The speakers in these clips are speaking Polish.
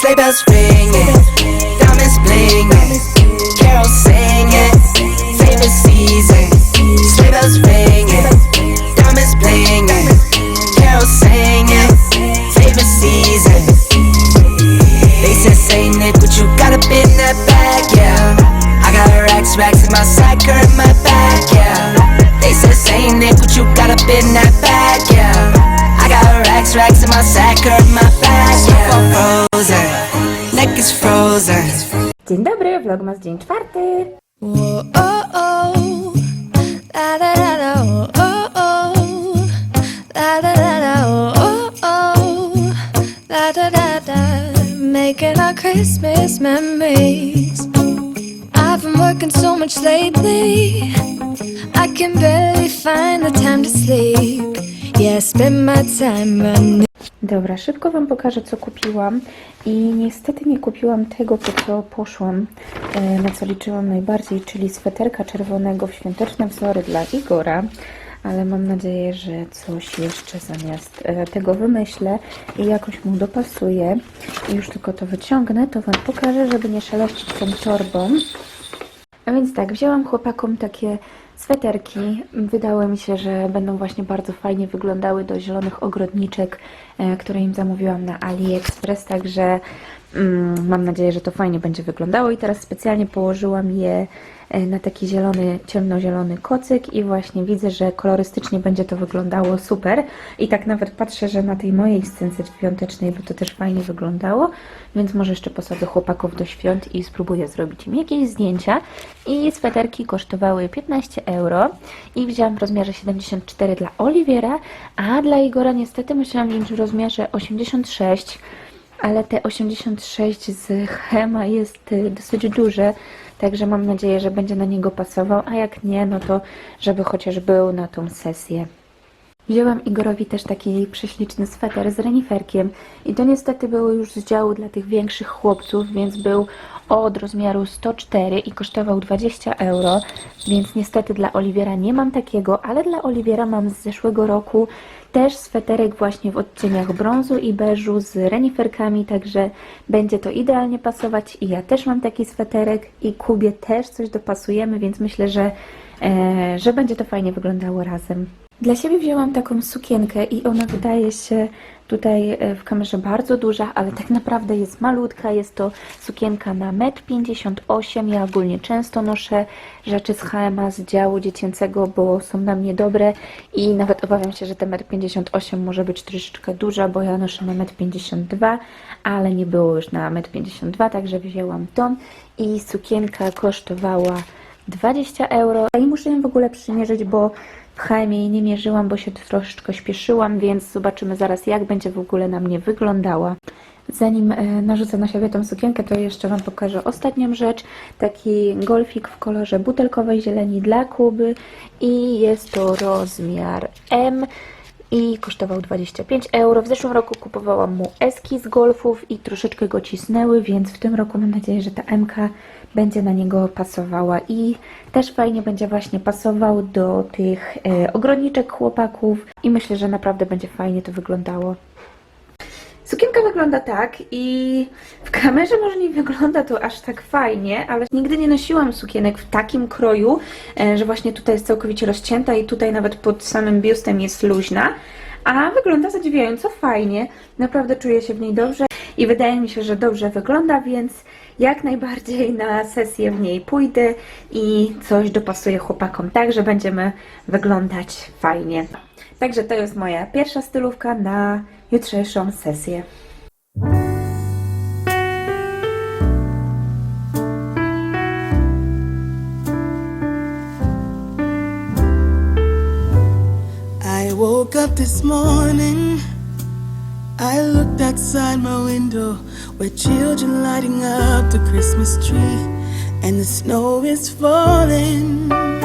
Sleigh bells ringing, diamonds blinging, carols singing, favorite season. Sleigh bells ringing, diamonds blinging, carols singing, favorite season. They said, say Nick, what you got up in that bag, yeah. I got racks, racks in my sack or La, da, da, da. Making our Christmas memories. I've been working so much lately. I can barely find the time to sleep. Yeah, I spend my time running. Dobra, szybko Wam pokażę, co kupiłam. I niestety nie kupiłam tego, po co poszłam, e, na co liczyłam najbardziej, czyli sweterka czerwonego w świąteczne wzory dla Igora. Ale mam nadzieję, że coś jeszcze zamiast e, tego wymyślę i jakoś mu dopasuję. I już tylko to wyciągnę, to Wam pokażę, żeby nie szeleścić tą torbą. A więc tak, wzięłam chłopakom takie sweterki. Wydało mi się, że będą właśnie bardzo fajnie wyglądały do zielonych ogrodniczek, e, które im zamówiłam na AliExpress, także mam nadzieję, że to fajnie będzie wyglądało. I teraz specjalnie położyłam je e, na taki zielony, ciemnozielony kocyk i właśnie widzę, że kolorystycznie będzie to wyglądało super. I tak nawet patrzę, że na tej mojej scence świątecznej by to też fajnie wyglądało, więc może jeszcze posadzę chłopaków do świąt i spróbuję zrobić im jakieś zdjęcia. I sweterki kosztowały 15 euro i wzięłam w rozmiarze 74 dla Oliwiera, a dla Igora niestety musiałam wziąć w rozmiarze 86 ale te 86 z Hema jest y, dosyć duże, także mam nadzieję, że będzie na niego pasował, a jak nie, no to żeby chociaż był na tą sesję. Wzięłam Igorowi też taki prześliczny sweter z reniferkiem i to niestety było już z działu dla tych większych chłopców, więc był od rozmiaru 104 i kosztował 20 euro, więc niestety dla Oliwiera nie mam takiego, ale dla Oliwiera mam z zeszłego roku też sweterek właśnie w odcieniach brązu i beżu z reniferkami, także będzie to idealnie pasować i ja też mam taki sweterek i Kubie też coś dopasujemy, więc myślę, że, e, że będzie to fajnie wyglądało razem. Dla siebie wzięłam taką sukienkę i ona wydaje się tutaj e, w kamerze bardzo duża, ale tak naprawdę jest malutka. Jest to sukienka na 1,58 m. Ja ogólnie często noszę rzeczy z H&M z działu dziecięcego, bo są na mnie dobre i nawet obawiam się, że te 1,58 m może być troszeczkę duża, bo ja noszę na 1,52 m, ale nie było już na 1,52 m, także wzięłam tą i sukienka kosztowała 20 euro. I muszę ją w ogóle przymierzyć, bo w H&M nie mierzyłam, bo się troszeczkę śpieszyłam, więc zobaczymy zaraz, jak będzie w ogóle na mnie wyglądała. Zanim e, narzucę na siebie tą sukienkę, to jeszcze Wam pokażę ostatnią rzecz. Taki golfik w kolorze butelkowej zieleni dla Kuby i jest to rozmiar M i kosztował 25 euro. W zeszłym roku kupowałam mu eski z golfów i troszeczkę go cisnęły, więc w tym roku mam nadzieję, że ta MK będzie na niego pasowała i też fajnie będzie właśnie pasował do tych e, ogrodniczek chłopaków i myślę, że naprawdę będzie fajnie to wyglądało. Sukienka wygląda tak i w kamerze może nie wygląda to aż tak fajnie, ale nigdy nie nosiłam sukienek w takim kroju, e, że właśnie tutaj jest całkowicie rozcięta i tutaj nawet pod samym biustem jest luźna, a wygląda zadziwiająco fajnie. Naprawdę czuję się w niej dobrze i wydaje mi się, że dobrze wygląda, więc jak najbardziej na sesję w niej pójdę i coś dopasuję chłopakom tak, że będziemy wyglądać fajnie. Także to jest moja pierwsza stylówka na jutrzejszą sesję. I woke up this morning. I looked outside my window where children lighting up the Christmas tree and the snow is falling.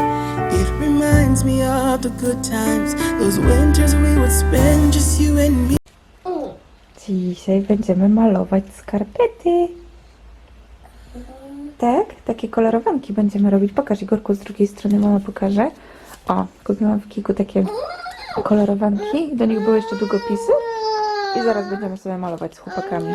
Of the good times, those winters we would spend just you and me. Dzisiaj będziemy malować skarpety. Tak? Takie kolorowanki będziemy robić. Pokaż Igorku z drugiej strony, mama pokaże. O, kupiłam w Kiku takie kolorowanki. Do nich były jeszcze długopisy. I zaraz będziemy sobie malować z chłopakami.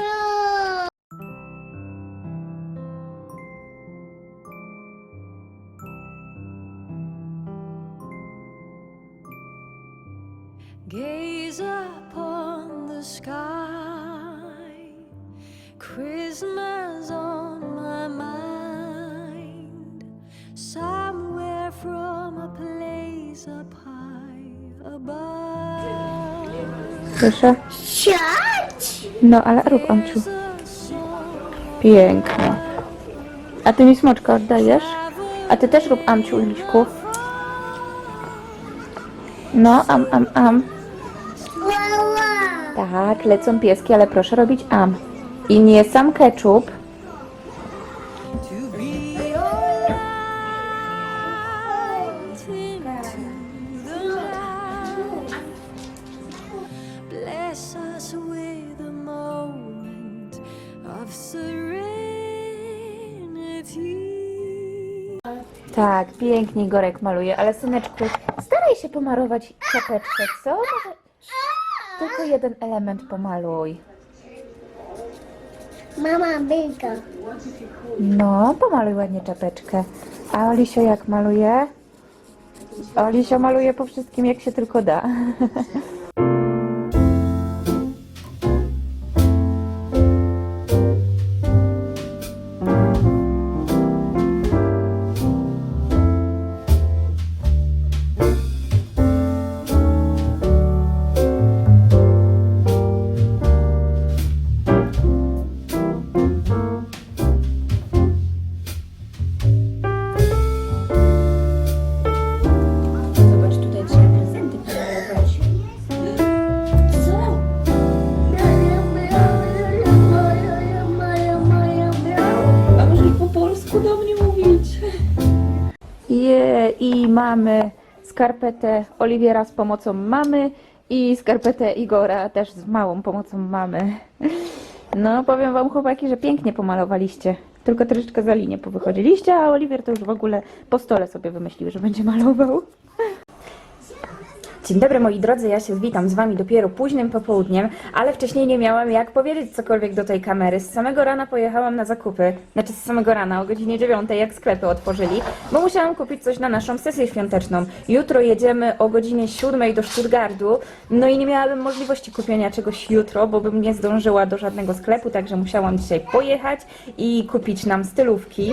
Somewhere from a place up high above. Proszę. No, ale rób Amciu. Pięknie. A ty mi smoczka oddajesz? A ty też rób Amciu, Liśku. No, am, am, am. Tak, lecą pieski, ale proszę robić am. I nie sam ketchup. Tak, pięknie Igorek maluje, ale syneczku, staraj się pomarować czapeczkę, co? Może tylko jeden element pomaluj. Mama byka. No, pomaluj ładnie czapeczkę. A Olisio jak maluje? Olisio maluje po wszystkim jak się tylko da. Je, i mamy skarpetę Oliwiera z pomocą mamy i skarpetę Igora też z małą pomocą mamy. No, powiem wam chłopaki, że pięknie pomalowaliście. Tylko troszeczkę za linię powychodziliście, a Oliwier to już w ogóle po stole sobie wymyślił, że będzie malował. Dzień dobry moi drodzy, ja się witam z Wami dopiero późnym popołudniem, ale wcześniej nie miałam jak powiedzieć cokolwiek do tej kamery. Z samego rana pojechałam na zakupy, znaczy z samego rana o godzinie 9, jak sklepy otworzyli, bo musiałam kupić coś na naszą sesję świąteczną. Jutro jedziemy o godzinie 7 do Stuttgartu, no i nie miałabym możliwości kupienia czegoś jutro, bo bym nie zdążyła do żadnego sklepu, także musiałam dzisiaj pojechać i kupić nam stylówki.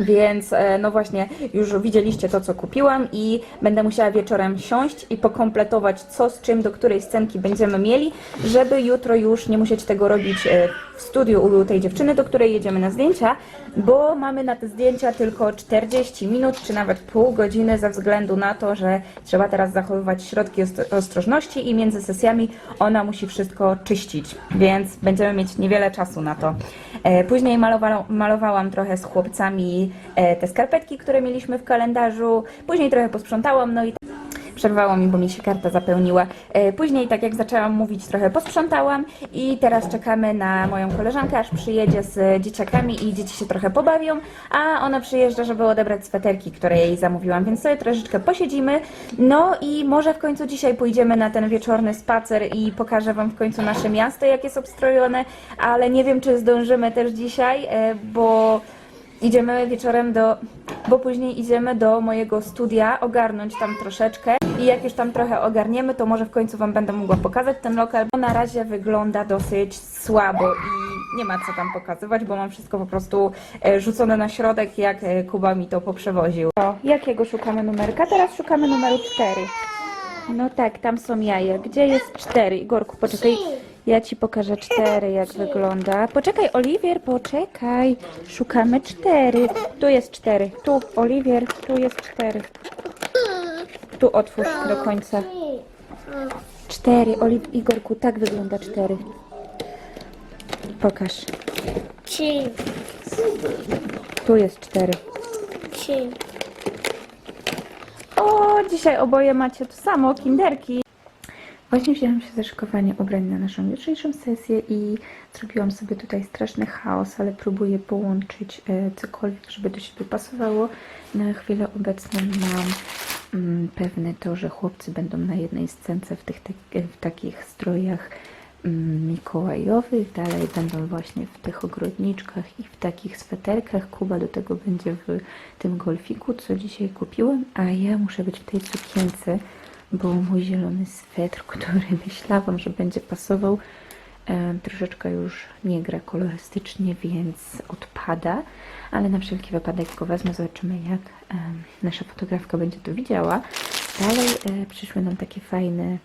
Więc e, no właśnie, już widzieliście to, co kupiłam i będę musiała wieczorem siąść i pokompletować co z czym, do której scenki będziemy mieli, żeby jutro już nie musieć tego robić e, w studiu u tej dziewczyny, do której jedziemy na zdjęcia, bo mamy na te zdjęcia tylko 40 minut, czy nawet pół godziny ze względu na to, że trzeba teraz zachowywać środki ostro- ostrożności i między sesjami ona musi wszystko czyścić, więc będziemy mieć niewiele czasu na to. E, Później malowa- malowałam trochę z chłopcami e, te skarpetki, które mieliśmy w kalendarzu. Później trochę posprzątałam, no i Przerwało mi, bo mi się karta zapełniła. E, Później, tak jak zaczęłam mówić, trochę posprzątałam i teraz czekamy na moją koleżankę, aż przyjedzie z dzieciakami i dzieci się trochę pobawią, a ona przyjeżdża, żeby odebrać sweterki, które jej zamówiłam, więc sobie troszeczkę posiedzimy. No i może w końcu dzisiaj pójdziemy na ten wieczorny spacer i pokażę Wam w końcu nasze miasto, jak jest obstrojone, ale nie wiem, czy zdążymy też dzisiaj, e, bo Idziemy wieczorem do, bo później idziemy do mojego studia, ogarnąć tam troszeczkę i jak już tam trochę ogarniemy, to może w końcu Wam będę mogła pokazać ten lokal, bo na razie wygląda dosyć słabo i nie ma co tam pokazywać, bo mam wszystko po prostu e, rzucone na środek, jak e, Kuba mi to poprzewoził. O, jakiego szukamy numerka? Teraz szukamy numeru 4. No tak, tam są jaja. Gdzie jest 4? Igorku, poczekaj. Ja ci pokażę cztery, jak wygląda. Poczekaj, Oliwier, poczekaj. Szukamy cztery. Tu jest cztery. Tu, Oliwier, tu jest cztery. Tu otwórz do końca. Cztery, Oli Igorku, tak wygląda cztery. Pokaż. Trzy, Tu jest cztery. trzy. O, dzisiaj oboje macie to samo, kinderki. Właśnie wzięłam się za szykowanie ubrań na naszą jutrzejszą sesję i zrobiłam sobie tutaj straszny chaos, ale próbuję połączyć e, cokolwiek, żeby do siebie pasowało. Na chwilę obecną mam mm, pewne to, że chłopcy będą na jednej scence w, tych, tak- w takich strojach mm, mikołajowych, dalej będą właśnie w tych ogrodniczkach i w takich sweterkach. Kuba do tego będzie w tym golfiku, co dzisiaj kupiłem, a ja muszę być w tej sukience, bo mój zielony swetr, który myślałam, że będzie pasował, troszeczkę już nie gra kolorystycznie, więc odpada, ale na wszelki wypadek go wezmę, zobaczymy jak nasza fotografka będzie to widziała. Dalej e, przyszły nam takie fajne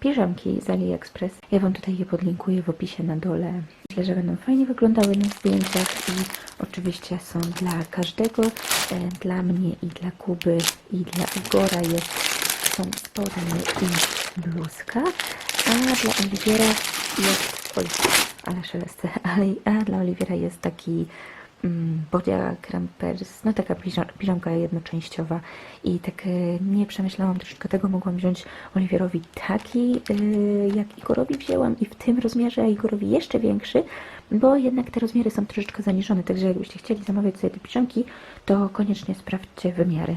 piżamki z AliExpress. Ja Wam tutaj je podlinkuję w opisie na dole. Myślę, że będą fajnie wyglądały na zdjęciach i oczywiście są dla każdego, e, dla mnie i dla Kuby i dla Igora jest, są spodnie i bluzka, a dla Oliwiera jest, oj, ale szelestę, ale a dla Oliwiera jest taki mm, bodia crampers, no taka piża- piżamka jednoczęściowa i tak e, nie przemyślałam troszeczkę tego, mogłam wziąć Oliwierowi taki, e, jak Igorowi wzięłam i w tym rozmiarze, a Igorowi jeszcze większy, bo jednak te rozmiary są troszeczkę zaniżone, także jakbyście chcieli zamawiać sobie te piżamki, to koniecznie sprawdźcie wymiary.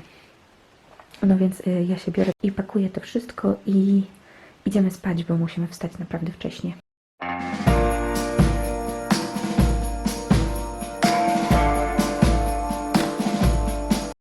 No więc y, ja się biorę i pakuję to wszystko i idziemy spać, bo musimy wstać naprawdę wcześnie.